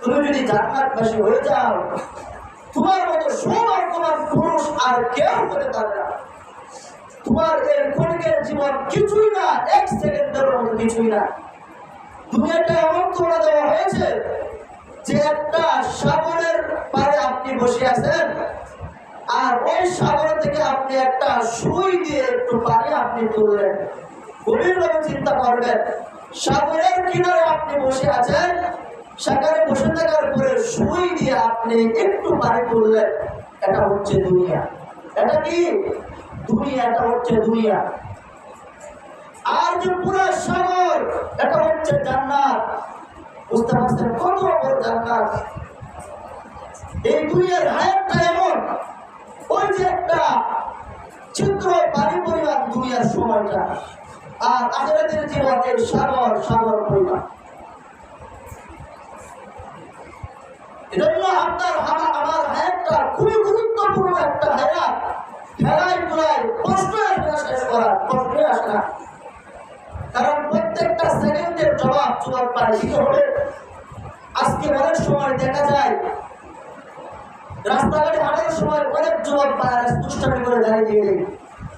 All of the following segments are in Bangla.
তুমি যদি জান্নাতবাসী হয়ে যাও, তোমার মতো সৌভাগ্যবান পুরুষ আর কেউ হতে পারে না। তোমার এই ক্ষণিকের জীবন কিছুই না, এক সেকেন্ডের মতো কিছুই না। দুনিয়াটা এমন করে দেওয়া হয়েছে যে একটা সাগরের পারে আপনি বসে আছেন, আর ওই সাগর থেকে আপনি একটা সুই দিয়ে একটু পানি আপনি তুললেন। গভীরভাবে চিন্তা করবেন, সাগরের কিনারে আপনি বসে আছেন সেখানে বসে থাকার পরে সুই দিয়ে আপনি একটু পানি করলেন এটা হচ্ছে দুনিয়া। এটা কি? দুনিয়া, এটা হচ্ছে দুনিয়া। আর যে পুরো সাগর, এটা হচ্ছে জান্নাত। বুঝতে পারছেন কত বড় জান্নাত? এই দুনিয়ার হায়াতটা এমন, ওই যে একটা চিত্র পানি পরিমাণ দুনিয়ার সময়টা। আর আখেরাতের জীবন এই সাগর সাগর পরিমাণ। এজন্য আপনার আমার আমার হায়াতটা খুবই গুরুত্বপূর্ণ একটা হায়াত। খেলায় তোলায় কষ্ট শেষ করার কষ্ট আসে না কারণ প্রত্যেকটা সেকেন্ডের জবাব জবাব পায় দিতে হবে। আজকে অনেক সময় দেখা যায়, রাস্তাঘাটে হাঁটার সময় অনেক যুবক পায় দুষ্টামি করে গাড়ি দিয়ে দেয়।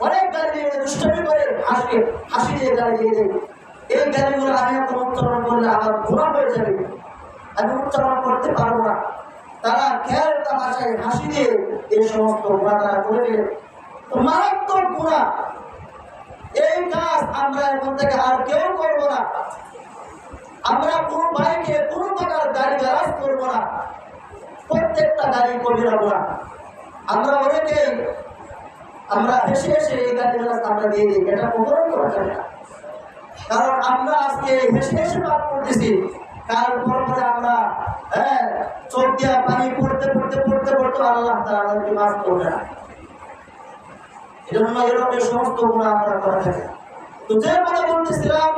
অনেক গাড়ি দিয়ে দুষ্টামি করে হাসি হাসি দিয়ে গাড়ি দিয়ে দেয়। এই গাড়িগুলো আমি এখন উচ্চারণ করলে আমার ঘোরা হয়ে যাবে। আমি উচ্চারণ করতে পারব না। তারা খেয়াল তামাশায় হাসি দিয়ে এই সমস্ত গুণা তারা করে দিলে মারাত্মক গুণা। এই কাজ আমরা এখন থেকে আর কেউ করব না। আমরা কোনো বাইকে কোনো প্রকার গাড়ি গ্যারাজ করব না। প্রত্যেকটা গাড়ি কবিরাবো না আমরা অনেকেই, আমরা হেসে হেসে এই গাড়ি গ্যারাজ আমরা দিয়ে দিই। এটা কখনো করা যাবে না। কারণ আমরা আজকে হেসে হেসে পাপ করতেছি। কাল পর পরে আমরা হ্যাঁ চোখ দিয়া পানি পড়তে পড়তে পড়তে পড়তে আল্লাহ তারা আমাদেরকে মাফ করবে না। এজন্য এরকম সমস্ত গুণা আমরা করে থাকি। তো যে কথা বলতেছিলাম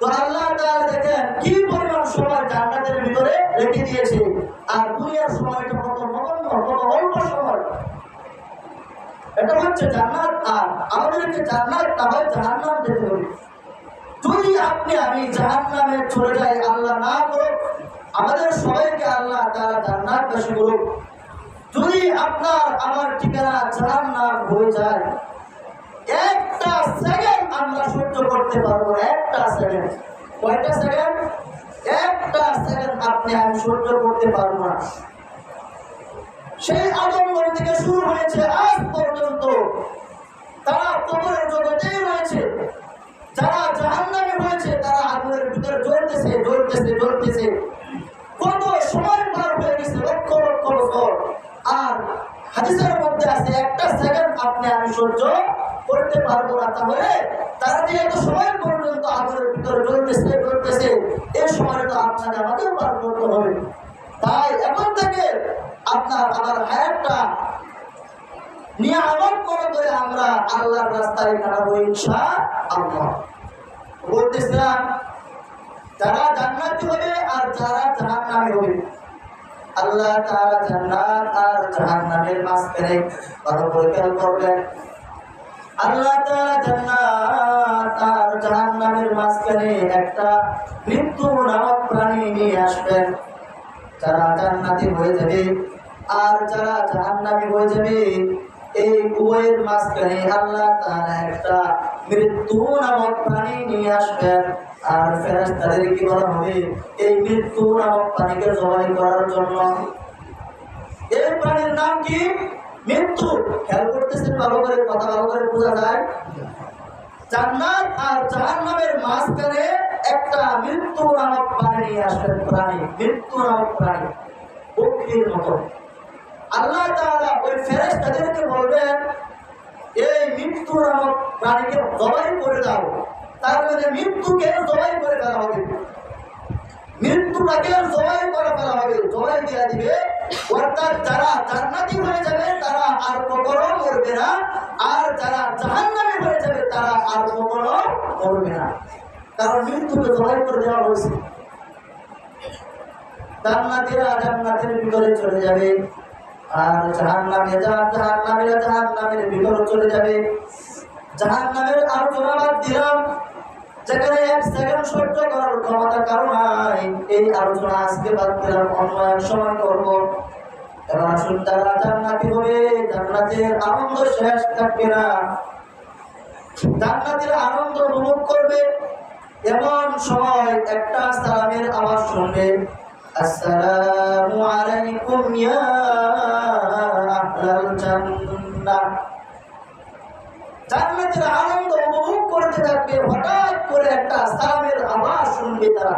তো আল্লাহ তাআলা দেখেন কি পরিমাণ সময় জান্নাতের ভিতরে রেখে দিয়েছে, আর দুনিয়ার সময়টা কত নগণ্য, কত অল্প সময়। এটা হচ্ছে জান্নাত, আর আমাদেরকে জান্নাত হয় জাহান্নাম যেতে হবে যদি আপনি আমি জাহান্নামে চলে যাই, আল্লাহ না করুক, আমাদের সবাইকে আল্লাহ তারা জান্নাত বাসী করুক। যদি আপনার আমার ঠিকানা জাহান নাম হয়ে যায়, একটা সেকেন্ড আমরা সহ্য করতে পারব একটা সেকেন্ড কয়টা সেকেন্ড একটা সেকেন্ড আপনি আমি সহ্য করতে পারব না। সেই আদমগড় থেকে শুরু হয়েছে, আজ পর্যন্ত। তারা কবরের জগতেই রয়েছে। যারা জাহান্নামে হয়েছে তারা আগুনের ভিতরে জ্বলতেছে জ্বলতেছে জ্বলতেছে। কত সময় পার হয়ে গেছে, লক্ষ লক্ষ বছর। আর হাদিসের মধ্যে আছে, একটা সেকেন্ড আপনি আমি সহ্য করতে পারব না, তাহলে তারা যে এত সময় পর্যন্ত আগুনের ভিতরে জ্বলতেছে জ্বলতেছে এই সময় তো আপনাকে আমাদের পার করতে হবে। তাই এখন থেকে আপনার আমার হায়াতটা নিয়ে আমল করে করে আমরা আল্লাহর রাস্তায় কাটাবো ইনশা আল্লাহ বলতেছিলাম যারা জান্নাতি হবে আর যারা জাহান্নামে হবে। আল্লাহ তাআলা জান্নাত আর জাহান্নামের মাঝখানে ভালো করে খেয়াল করবেন। আল্লাহ তাআলা জান্নাত আর জাহান্নামের মাঝখানে একটা মৃত্যু নামক প্রাণী নিয়ে আসবেন। যারা জান্নাতি হয়ে যাবে আর যারা জাহান্নামী হয়ে যাবে এই উভয়ের মাঝখানে আল্লাহ তাআলা একটা মৃত্যু নামক প্রাণী নিয়ে আসবেন। আর ফেরেশতাদের কি বলা হবে, এই মৃত্যু নামক প্রাণীকে জবাই করার জন্য। এই প্রাণীর নাম কি? মৃত্যু। খেয়াল করতেছেন ভালো করে, কথা ভালো করে বোঝা যায়? জান্নাত আর জাহান্নামের মাঝখানে একটা মৃত্যু নামক প্রাণী নিয়ে আসবেন, প্রাণী। মৃত্যু নামক প্রাণী পক্ষীর মতো। আল্লাহ তাআলা ওই ফেরেশতাদেরকে বলবেন, এই মৃত্যু নামক প্রাণীকে জবাই করে দাও। তার মানে মৃত্যুকে জবাই করে ফেলা হবে। মৃত্যুটাকে জবাই করে ফেলা হবে। জবাই দিয়ে দিবে। অর্থাৎ যারা জান্নাতি হয়ে যাবে, তারা আর কখনো মরবে না। আর যারা জাহান্নামী হয়ে যাবে, তারা আর কখনো মরবে না। কারণ মৃত্যুকে জবাই করে দেওয়া হয়েছে। জান্নাতীরা জান্নাতের ভিতরে চলে যাবে। আর জাহান্নামে যা জাহান্নামীরা জাহান্নামের ভিতরে চলে যাবে। জাহান্নামের আলোচনা বাদ দিলাম, যেখানে এক সেকেন্ড সহ্য করার ক্ষমতা কারও নাই। এই আলোচনা আজকে বাদ দিলাম অন্য এক সময় এবার আসুন, তারা জান্নাতি হবে, জান্নাতের আনন্দ শেষ থাকবে না। জান্নাতের আনন্দ উপভোগ করবে, এমন সময় একটা সালামের আওয়াজ শুনবে, আসসালামু আলাইকুম ইয়া জান্নাতের আনন্দ উপভোগ করতে থাকবে, হঠাৎ করে একটা সালামের আওয়াজ শুনবে তারা।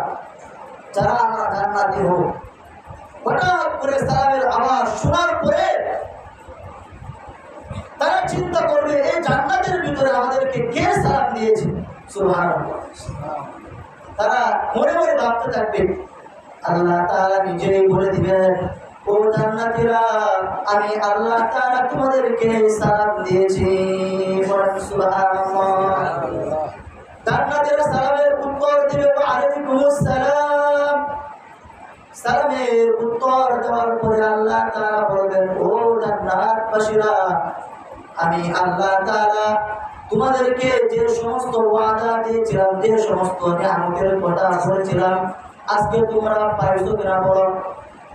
যারা আমরা জান্নাতি হোক হঠাৎ করে সালামের আওয়াজ শোনার পরে তারা চিন্তা করবে এই জান্নাতের ভিতরে আমাদেরকে কে সালাম দিয়েছে? তারা মনে মনে ভাবতে থাকবে, আল্লাহ তাআলা নিজেই বলে দিবেন ও জান্নাতীরা, আমি আল্লাহ তাআলা তোমাদেরকে সালাম দিয়েছি। বলেন সুবহানাল্লাহ। জান্নাতীরা সালামের উত্তর দিবে সালামের উত্তর দেওয়ার পরে আল্লাহ তাআলা বলবেন, ও জান্নাতবাসীরা, আমি আল্লাহ তাআলা তোমাদেরকে যে সমস্ত ওয়াদা দিয়েছিলাম, যে সমস্ত নিয়ামতের কথা বলেছিলাম, আজকে তোমরা পাইছো কিনা বলো?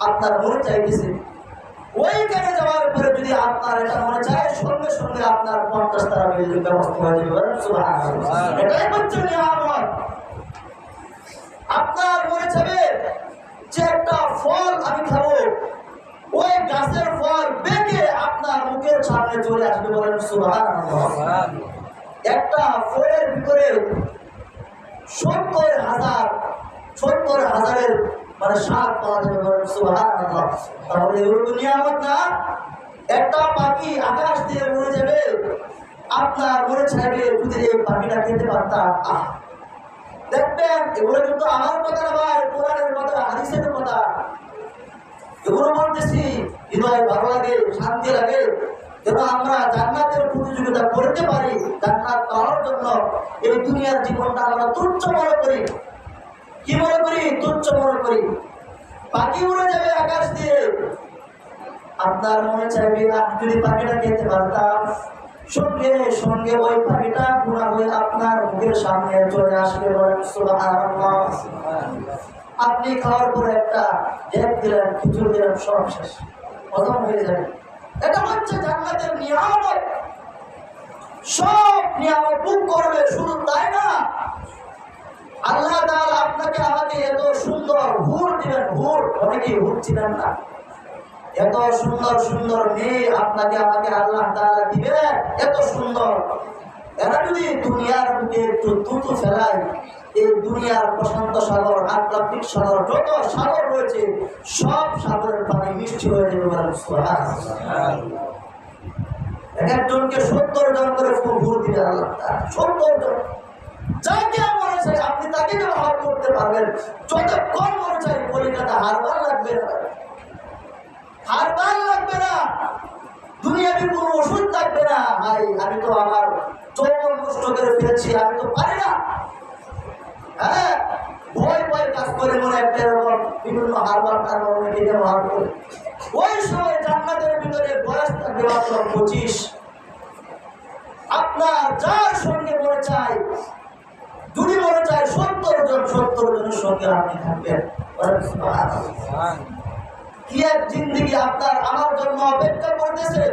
আপনার মনে চাইতেছে ওইখানে যাওয়ার পরে যদি আপনার এটা মনে চায় সঙ্গে সঙ্গে আপনার পঞ্চাশ তারা বিল্ডিং ব্যবস্থা হয়ে যাবে এটাই হচ্ছে নিয়ামত আপনার মনে চাবে যে একটা ফল আমি খাব ওই গাছের ফল বেঁকে আপনার মুখের সামনে চলে আসবে। বলেন সুবহানাল্লাহ। একটা ফলের ভিতরে সত্তর হাজার সত্তর হাজারের মানে স্বাদ পাওয়া যাবে। তাহলে এগুলো নিয়ামত না? একটা পাখি আকাশ দিয়ে উড়ে যাবে, আপনার মনে চাইবে যদি এই পাখিটা খেতে পারতাম। দেখবেন, এগুলো কিন্তু আমার কথা না ভাই, কোরআনের কথা, হাদিসের কথা। এগুলো বলতেছি, হৃদয় ভালো লাগে, শান্তি লাগে, যেন আমরা জান্নাতের প্রতিযোগিতা করতে পারি, জান্নাত পাওয়ার জন্য এই দুনিয়ার জীবনটা আমরা তুচ্ছ মনে করি। কি মনে করি? তুচ্ছ মনে করি। পাখি উড়ে যাবে আকাশ দিয়ে। আপনার মনে চাইবে, আমি যদি পাখিটা খেতে পারতাম, সঙ্গে সঙ্গে ওই পাখিটা পুরা হয়ে আপনার মুখের সামনে চলে আসবে আপনি খাওয়ার পরে একটা এক দিলেন, খিচুড়ি দিলেন, সব শেষ। খতম হয়ে যাবে। এটা হচ্ছে জান্নাতের নিয়ামত। সব নিয়ামত বুক করবে, শুধু তাই না? আল্লাহ তাআলা আপনাকে আমাকে এত সুন্দর হুর দিবেন, হুর অনেকেই হুর ছিলেন না। এত সুন্দর সুন্দর মেয়ে আপনাকে, আমাকে আল্লাহ তাআলা দিবেন, এত সুন্দর। এরা যদি দুনিয়ার বুকে একটু তুতু ফেলায়, এই দুনিয়ার প্রশান্ত সাগর, আটলান্টিক সাগর, যত সাগর রয়েছে, সব সাগরের পানি মিষ্টি হয়ে যাবে এক একজনকে সত্তর জন করে ফুল ভুল দিবে আল্লাহ সত্তর জন। আপনি তাকে ব্যবহার করতে পারবেন। যতক্ষণ মনে চাই কলিকাতা হারবার লাগবে না। হারবার লাগবে না। দুনিয়াবি কোনো ওষুধ লাগবে না। ভাই, আমি তো আমার যৌবন নষ্ট করে ফেলেছি, আমি তো পারি না। হ্যাঁ ভয় ভয় কাজ করে মনে একটা বিভিন্ন হারবার টারবার অনেকে ব্যবহার ওই সময় জান্নাতের ভিতরে বয়স থাকবে পঁচিশ। আপনার যার সঙ্গে মনে চাই যদি মনে চায় সত্তর জন সত্তর জনের সঙ্গে আপনি থাকবেন কি এক জিন্দিগি আপনার আমার জন্য অপেক্ষা করতেছে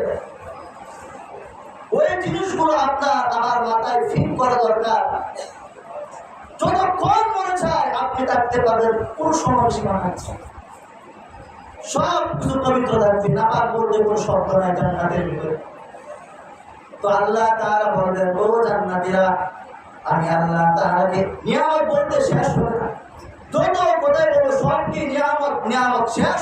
ওই জিনিসগুলো আপনার আমার মাথায় ফিট করা দরকার যতক্ষণ মনে চায় আপনি থাকতে পারবেন কোন সময়সীমা থাকছে সব কিছু পবিত্র থাকবে নাপাক বলতে কোনো শব্দ নাই জান্নাতের ভিতরে তো আল্লাহ তাআলা বলবেন ও জান্নাতীরা আমি আল্লাহ তাআলাকে নিয়ামত বলতে শেষ হবে না। যত কোথায় বলব সব কি নিয়ামত নিয়ামত শেষ।